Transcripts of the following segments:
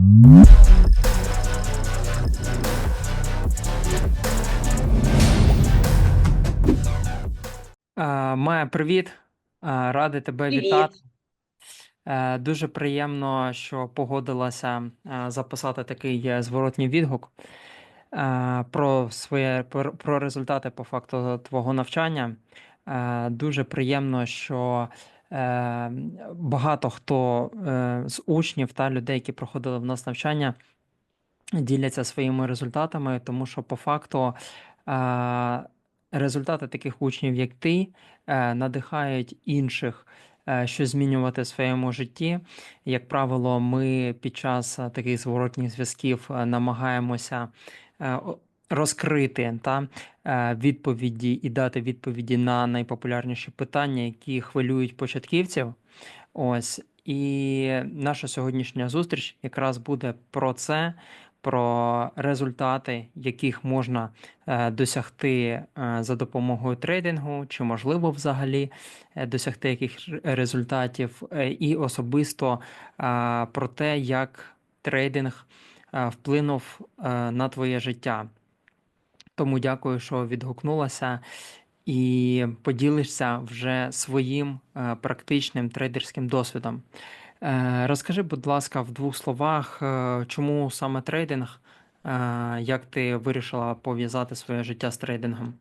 Е, Майя, привіт. Е, Радий тебе Привіт. вітати. Е, Дуже приємно, що погодилася записати такий зворотній відгук про своє про, результати по факту твого навчання. Дуже приємно, що багато хто е, з учнів та людей, які проходили в нас навчання, діляться своїми результатами, тому що по факту е, результати таких учнів, як ти, е, надихають інших. Що змінювати в своєму житті. Як правило, ми під час таких зворотніх зв'язків намагаємося розкрити та, е, відповіді і дати відповіді на найпопулярніші питання, які хвилюють початківців. Ось і наша сьогоднішня зустріч якраз буде про це, про результати, яких можна е, досягти е, за допомогою трейдингу, чи можливо взагалі е, досягти яких результатів, е, і особисто е, про те, як трейдинг е, вплинув е, на твоє життя. Тому дякую, що відгукнулася і поділишся вже своїм е, практичним трейдерським досвідом. Е, Розкажи, будь ласка, в двох словах, е, чому саме трейдинг, як ти вирішила пов'язати своє життя з трейдингом?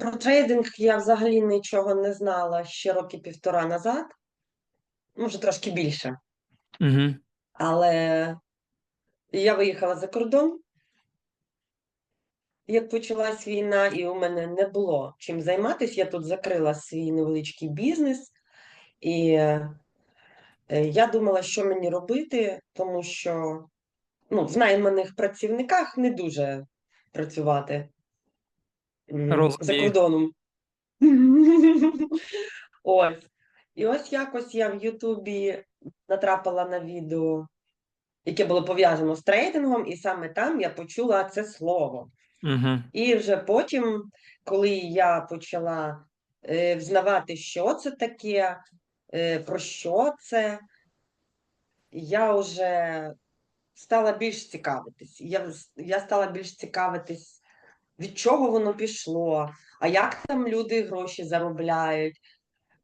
Про трейдинг я взагалі нічого не знала ще роки півтора назад, може трошки більше. Угу. Але я виїхала за кордон, як почалась війна, і у мене не було чим займатися. Я тут закрила свій невеличкий бізнес, і е, я думала, що мені робити, тому що ну, в найманих працівниках не дуже працювати м, за кордоном. Ось. І ось якось я в Ютубі натрапила на відео, яке було пов'язано з трейдингом, і саме там я почула це слово. Угу. І вже потім, коли я почала е, взнавати, що це таке, е, про що це, я вже стала більш цікавитись. Я, я стала більш цікавитись, від чого воно пішло, а як там люди гроші заробляють.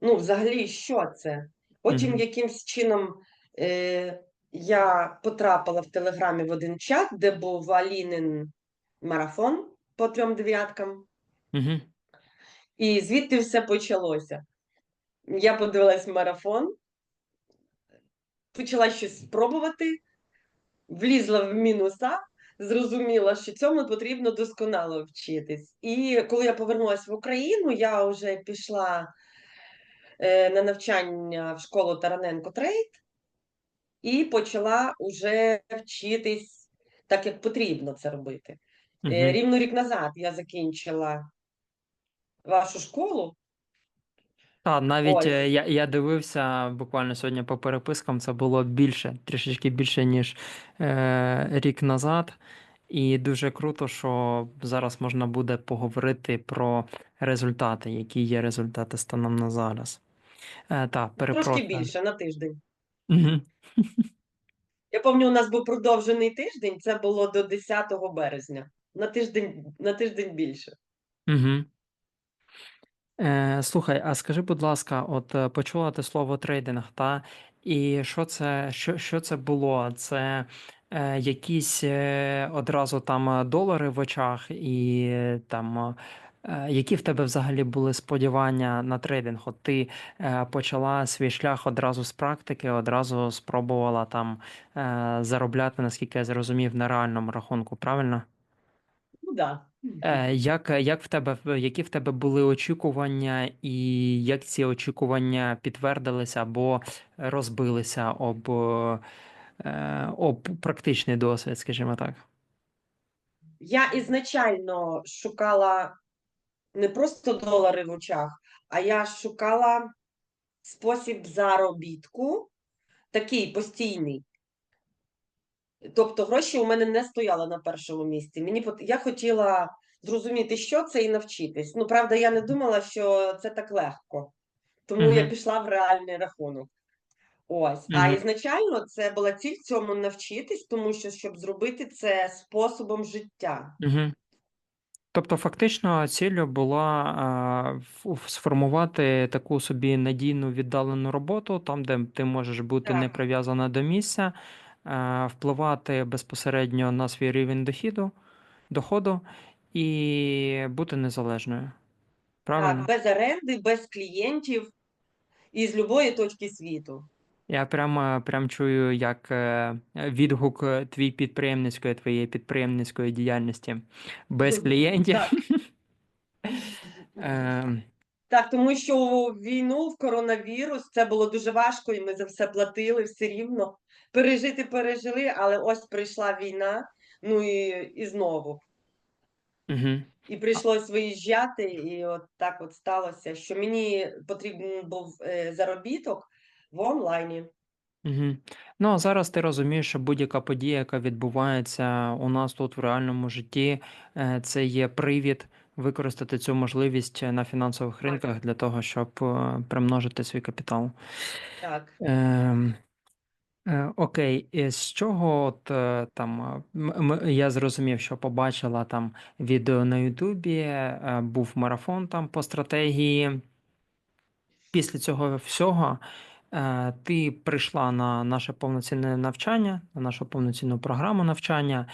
Ну, взагалі, що це? Потім Мгм. якимсь чином е, я потрапила в Телеграмі в один чат, де був Алінин марафон по трьом дев'яткам, Угу. і звідти все почалося. Я подивилась марафон, почала щось спробувати, влізла в мінуса, зрозуміла, що цьому потрібно досконало вчитись. І коли я повернулася в Україну, я вже пішла е, на навчання в школу Тараненко Трейд і почала уже вчитись так, як потрібно це робити. Угу. Рівно рік назад я закінчила вашу школу. Та, навіть Ось. е, я, я дивився буквально сьогодні по перепискам, це було більше, трішечки більше, ніж е, рік назад. І дуже круто, що зараз можна буде поговорити про результати, які є результати станом на зараз. Е, та, Трошки більше на тиждень. Угу. Я пам'ятаю, у нас був продовжений тиждень, це було до 10 березня. На тиждень, на тиждень більше. Угу. Е, слухай, а скажи, будь ласка, от е, почула ти слово трейдинг, та? І що це, що, що це було? Це е, якісь е, одразу там е, долари в очах, і е, там, е, які в тебе взагалі були сподівання на трейдинг? От ти е, почала свій шлях одразу з практики, одразу спробувала там е, заробляти, наскільки я зрозумів, на реальному рахунку, правильно? Ну да. Е, Як, як в тебе, які в тебе були очікування, і як ці очікування підтвердилися або розбилися об, е, об практичний досвід, скажімо так? Я ізначально шукала не просто долари в очах, а я шукала спосіб заробітку, такий постійний. Тобто гроші у мене не стояли на першому місці. Мені пот- я хотіла зрозуміти, що це, і навчитись. Ну, правда, я не думала, що це так легко. Тому я пішла в реальний рахунок. Ось. А ізначально це була ціль цьому навчитись, тому що щоб зробити це способом життя. Мгм. Тобто, фактично, ціллю була сформувати таку собі надійну віддалену роботу, там, де ти можеш бути не прив'язана до місця, впливати безпосередньо на свій рівень дохіду, доходу і бути незалежною. так, без оренди, без клієнтів і з любої точки світу. Я прямо прям чую, як е, відгук е, твій підприємницької, твоєї підприємницької діяльності без клієнтів. Так. Ем, тому що війну, в коронавірус, це було дуже важко, і ми за все платили все рівно. Пережити пережили, але ось прийшла війна, ну і, і знову. мгм. І прийшлось виїжджати, і от так от сталося, що мені потрібен був е, заробіток в онлайні. Угу. Ну, а зараз ти розумієш, що будь-яка подія, яка відбувається у нас тут в реальному житті, е, це є привід використати цю можливість на фінансових Так, ринках для того, щоб е, примножити свій капітал. так. Ем, е, окей, і з чого от е, там е, м- м- я зрозумів, що побачила там відео на Ютубі, е, був марафон там по стратегії. Після цього всього ти прийшла на наше повноцінне навчання, на нашу повноцінну програму навчання.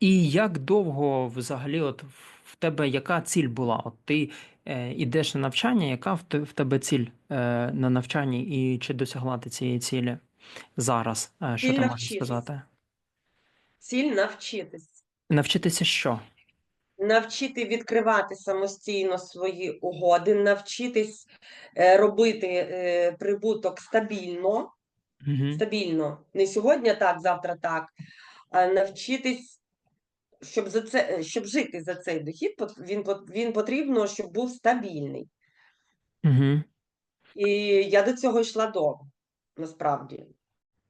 І як довго взагалі, от в тебе яка ціль була? От ти е, ідеш на навчання, яка в в тебе ціль е, на навчанні, і чи досягла ти цієї цілі зараз? Е, що Ціль ти можеш навчитись. сказати? Ціль навчитись. Навчитися що? Навчити відкривати самостійно свої угоди, навчитись е, робити е, прибуток стабільно, Угу. стабільно. Не сьогодні так, завтра так, а навчитись, щоб за це, щоб жити за цей дохід, він, він потрібно, щоб був стабільний. Угу. І я до цього йшла довго, насправді.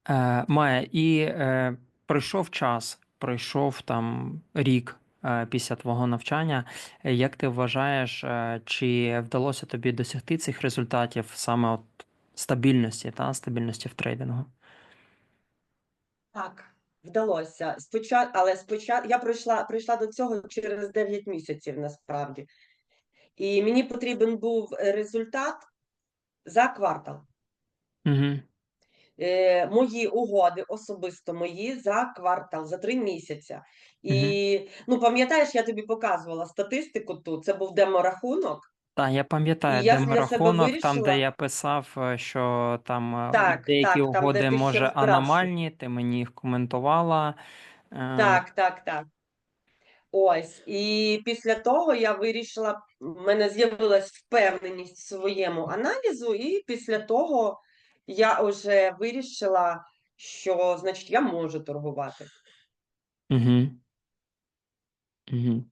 Е, Має, і е, пройшов час, пройшов там рік е, після твого навчання. Е, Як ти вважаєш, е, чи вдалося тобі досягти цих результатів саме от стабільності, та стабільності в трейдингу? Так, вдалося. Спочатку, але спочатку я прийшла, прийшла до цього через 9 місяців насправді. І мені потрібен був е, результат за квартал. Угу. Е, мої угоди, особисто мої, за квартал, за три місяці. І ну, пам'ятаєш, я тобі показувала статистику тут. Це був деморахунок. Так, я пам'ятаю, де рахунок, там, де я писав, е, що там е, Так, деякі так, там, де угоди, може, аномальні, ти мені їх коментувала. Е, Так, так, так. Ось, і після того я вирішила, в мене з'явилась впевненість в своєму аналізу, і після того я вже вирішила, що значить я можу торгувати. Угу. Угу.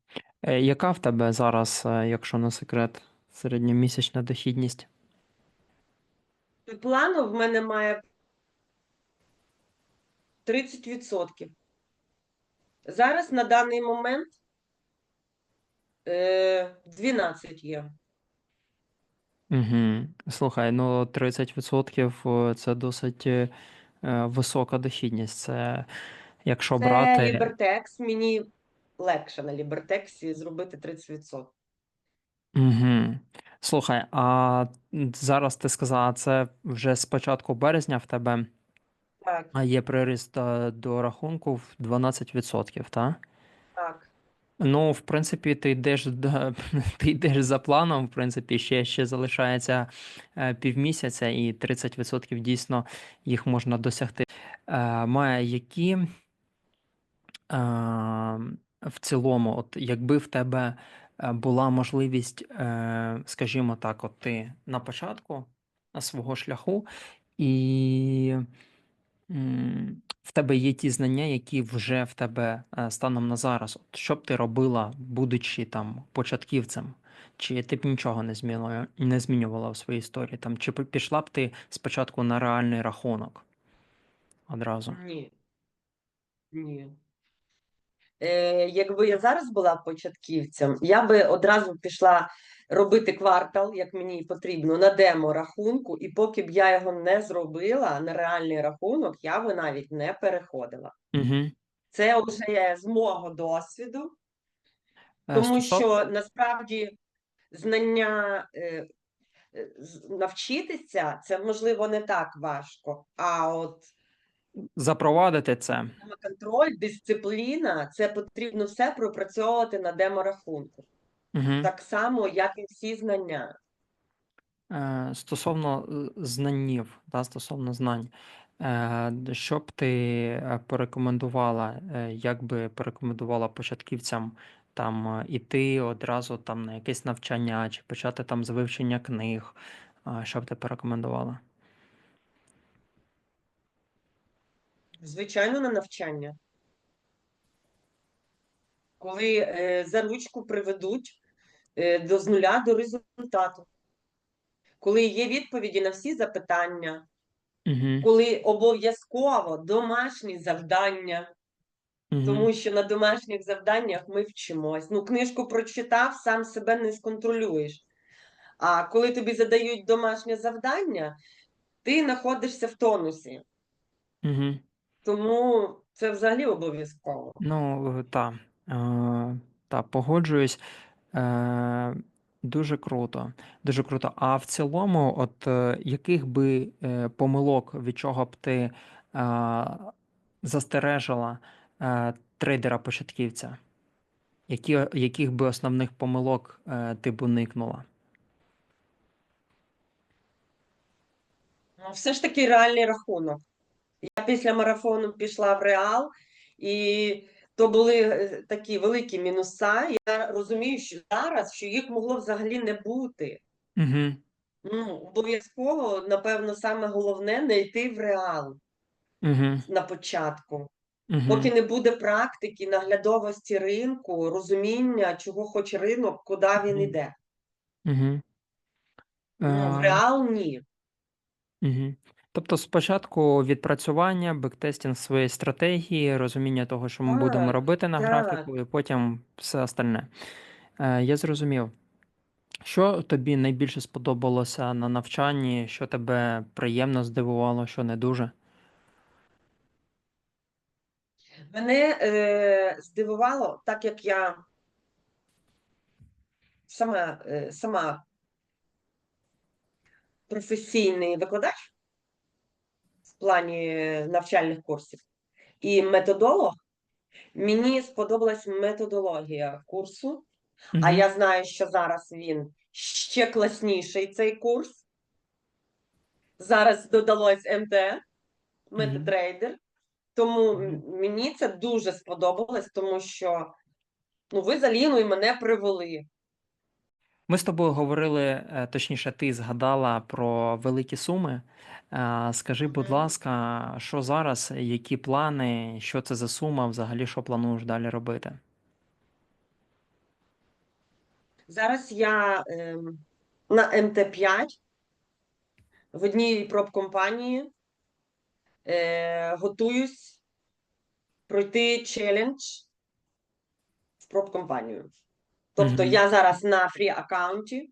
Е, Яка в тебе зараз, е, якщо не секрет, середньомісячна дохідність? Плану в мене має 30%. Зараз на даний момент е, 12 є. Угу. Слухай, ну 30% це досить е, е, висока дохідність. Це якщо Це брати. Libertex, мені легше на Libertex зробити 30%. Угу. Слухай, а зараз ти сказала, це вже з початку березня в тебе Так, а є приріст е, до рахунку в 12%, так? так. Ну, в принципі, ти йдеш, ти йдеш за планом, в принципі, ще, ще залишається е, півмісяця, і 30% дійсно їх можна досягти. Е, Майя, які е, в цілому, от якби в тебе була можливість, скажімо так, от ти на початку свого шляху, і в тебе є ті знання, які вже в тебе е, станом на зараз. От що б ти робила, будучи там початківцем? Чи ти б нічого не змінила, не змінювала в своїй історії? Там, чи пішла б ти спочатку на реальний рахунок одразу? Ні. Ні. Е, якби я зараз була початківцем, я би одразу пішла робити квартал, як мені потрібно, на демо рахунку, і поки б я його не зробила на реальний рахунок, я би навіть не переходила. Угу. Це вже є з мого досвіду, Е, тому що насправді знання е, навчитися це можливо не так важко. А от запровадити це. контроль, дисципліна це потрібно все пропрацьовувати на деморахунку. Угу. Так само, як і всі знання. Е, Стосовно е, знанів, да, стосовно знань, е, що б ти порекомендувала, як би порекомендувала початківцям там іти одразу там на якесь навчання чи почати там з вивчення книг? Що б ти порекомендувала? Звичайно, на навчання. Коли е, за ручку приведуть е, до з нуля до результату. Коли є відповіді на всі запитання, Угу. коли обов'язково домашні завдання, Угу. тому що на домашніх завданнях ми вчимось. Ну, книжку прочитав, сам себе не сконтролюєш. А коли тобі задають домашнє завдання, ти знаходишся в тонусі. Угу. Тому це взагалі обов'язково. Ну, так, е, та, погоджуюсь. Е, Дуже круто, дуже круто. А в цілому, от е, яких би е, помилок від чого б ти е, застережила е, трейдера-початківця? Які, яких би основних помилок е, ти б уникнула? Ну, все ж таки реальний рахунок. Я після марафону пішла в Реал, і то були е, такі великі мінуса. Я розумію, що зараз що їх могло взагалі не бути. Угу, Ну, обов'язково, напевно, саме головне не йти в Реал угу, на початку. угу, Поки не буде практики, наглядовості ринку, розуміння, чого хоче ринок, куди він Мгм. іде. угу. Ну, в Реал ні. Угу. Тобто спочатку відпрацювання, бектестінг своєї стратегії, розуміння того, що ми будемо робити на графіку, і потім все остальне. Е, я зрозумів. Що тобі найбільше сподобалося на навчанні, що тебе приємно здивувало, що не дуже? Мене е, здивувало, так як я сама, е, сама професійний викладач плані навчальних курсів і методолог, мені сподобалась методологія курсу, а я знаю, що зараз він ще класніший цей курс. Зараз додалось МТ, метатрейдер. Тому Мгм. м- мені це дуже сподобалось, тому що ну, ви за Ліною мене привели. Ми з тобою говорили, е, точніше, ти згадала про великі суми. Е, Скажи, будь Мгм. ласка, що зараз, які плани, що це за сума, взагалі, що плануєш далі робити? Зараз я ем, на МТ5 в одній проб-компанії е, готуюсь пройти челендж в проб-компанію. Тобто я зараз на фрі аккаунті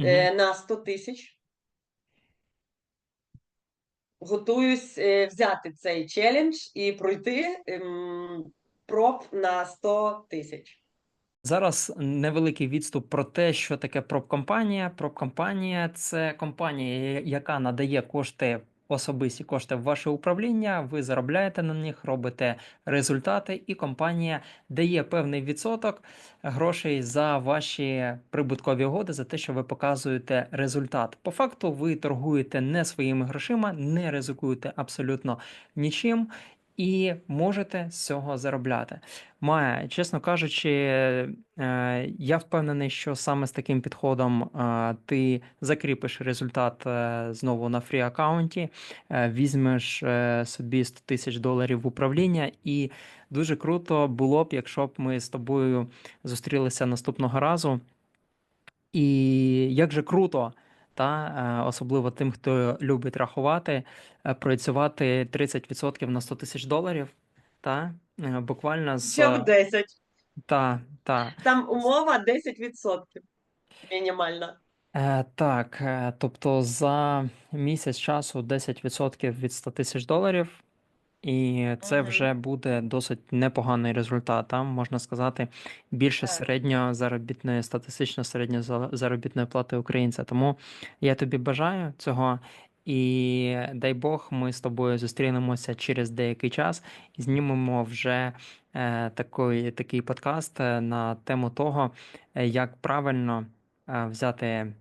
е, на 100 тисяч. Готуюсь е, взяти цей челендж і пройти ем, проб на 100 тисяч. Зараз невеликий відступ про те, що таке пропкомпанія. Пропкомпанія це компанія, яка надає кошти, особисті кошти в ваше управління. Ви заробляєте на них, робите результати, і компанія дає певний відсоток грошей за ваші прибуткові угоди, за те, що ви показуєте результат. По факту, ви торгуєте не своїми грошима, не ризикуєте абсолютно нічим. І можете з цього заробляти. Має, чесно кажучи, е, я впевнений, що саме з таким підходом е, ти закріпиш результат е, знову на фрі аккаунті, візьмеш собі 100 тисяч доларів в управління, і дуже круто було б, якщо б ми з тобою зустрілися наступного разу. І як же круто, та е, особливо тим, хто любить рахувати, е, працювати 30% на 100 тисяч доларів. Та Е, Буквально з Ще в 10. та, та. Там умова 10% мінімальна. Е, так, тобто за місяць часу 10% від 100 тисяч доларів, і це вже буде досить непоганий результат. Там можна сказати більше Так. середньої заробітної, статистично середньої за- заробітної плати українця. Тому я тобі бажаю цього. І дай Бог, ми з тобою зустрінемося через деякий час і знімемо вже е, такий, такий подкаст е, на тему того, е, як правильно е, взяти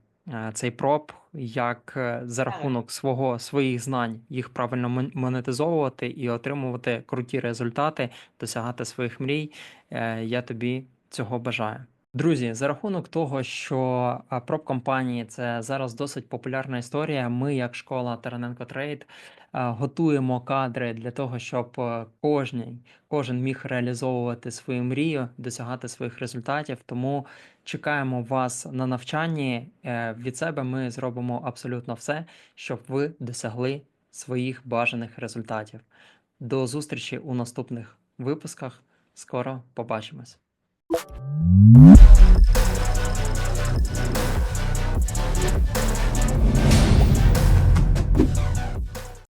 цей проб, як е, за рахунок свого своїх знань їх правильно мон- монетизовувати і отримувати круті результати, досягати своїх мрій. Е, Я тобі цього бажаю. Друзі, за рахунок того, що проб компанії це зараз досить популярна історія. Ми, як школа Тараненко Трейд, готуємо кадри для того, щоб е, кожний, кожен міг реалізовувати свою мрію, досягати своїх результатів. Тому чекаємо вас на навчанні. Е, Від себе ми зробимо абсолютно все, щоб ви досягли своїх бажаних результатів. До зустрічі у наступних випусках. Скоро побачимось.